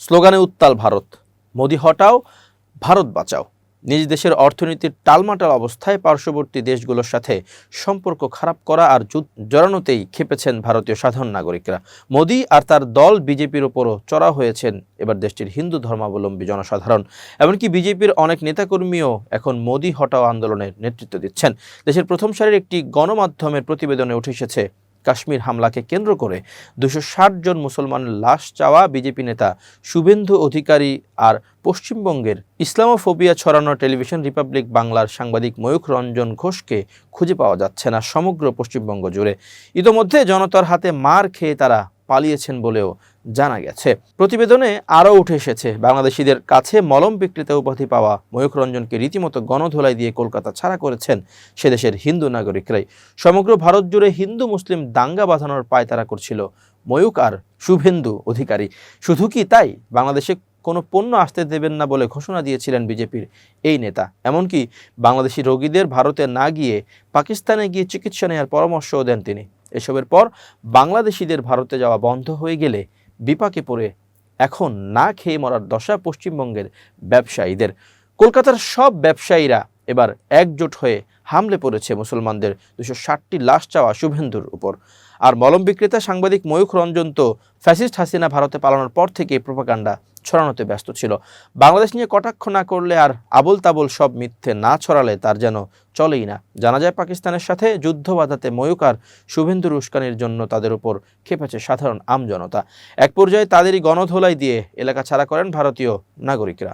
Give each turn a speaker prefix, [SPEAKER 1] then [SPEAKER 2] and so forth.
[SPEAKER 1] স্লোগানে উত্তাল ভারত। মোদি হটাও, ভারত বাঁচাও। নিজ দেশের অর্থনীতির টালমাটাল অবস্থায় পার্শ্ববর্তী দেশগুলোর সাথে সম্পর্ক খারাপ করা আর জড়ানোতেই খেপেছেন ভারতীয় সাধারণ নাগরিকরা। মোদি আর তার দল বিজেপির ওপরও চড়া হয়েছেন এবার দেশটির হিন্দু ধর্মাবলম্বী জনসাধারণ। এমনকি বিজেপির অনেক নেতাকর্মীও এখন মোদি হটাও আন্দোলনের নেতৃত্ব দিচ্ছেন। দেশের প্রথম সারির একটি গণমাধ্যমের প্রতিবেদনে উঠে এসেছে কাশ্মীর হামলাকে কেন্দ্র করে দুশো জন মুসলমানের লাশ চাওয়া বিজেপি নেতা শুভেন্দু অধিকারী আর পশ্চিমবঙ্গের ইসলামোফোবিয়া ছড়ানো টেলিভিশন রিপাবলিক বাংলার সাংবাদিক ময়ূখ রঞ্জন ঘোষকে খুঁজে পাওয়া যাচ্ছে না সমগ্র পশ্চিমবঙ্গ জুড়ে। ইতোমধ্যে জনতার হাতে মার খেয়ে তারা পালিয়েছেন বলেও জানা গেছে। প্রতিবেদনে আরও উঠে এসেছে, বাংলাদেশিদের কাছে মলম বিক্রেতা উপাধি পাওয়া ময়ূখ রঞ্জনকে রীতিমতো গণধোলাই দিয়ে কলকাতা ছাড়া করেছেন সে দেশের হিন্দু নাগরিকরাই। সমগ্র ভারত জুড়ে হিন্দু মুসলিম দাঙ্গা বাঁধানোর পায়তারা করছিল ময়ূক আর শুভেন্দু অধিকারী। শুধু কি তাই? বাংলাদেশে কোনো পণ্য আসতে দেবেন না বলে ঘোষণা দিয়েছিলেন বিজেপির এই নেতা। এমনকি বাংলাদেশি রোগীদের ভারতে না গিয়ে পাকিস্তানে গিয়ে চিকিৎসা নেওয়ার পরামর্শও দেন তিনি। এসবের পর বাংলাদেশিদের ভারতে যাওয়া বন্ধ হয়ে গেলে বিপাকে পড়ে এখন না খেয়ে মরার দশা পশ্চিমবঙ্গের ব্যবসায়ীদের। কলকাতার সব ব্যবসায়ীরা এবার একজোট হয়ে হামলে পড়েছে মুসলমানদের। দুশো ষাটটি লাশ চাওয়া শুভেন্দুর উপর। আর মলম বিক্রেতা সাংবাদিক ময়ূখ রঞ্জন তো ফ্যাসিস্ট হাসিনা ভারতে পালানোর পর থেকে প্রোপাকাণ্ডা ছড়ানোতে ব্যস্ত ছিল। বাংলাদেশ নিয়ে কটাক্ষ না করলে আর আবল তাবল সব মিথ্যে না ছড়ালে তার যেন চলেই না। জানা যায় পাকিস্তানের সাথে যুদ্ধ বাধাতে ময়ূক আর শুভেন্দুর উস্কানির জন্য তাদের উপর খেপেছে সাধারণ আমজনতা। এক পর্যায়ে তাদেরই গণধোলাই দিয়ে এলাকা ছাড়া করেন ভারতীয় নাগরিকরা।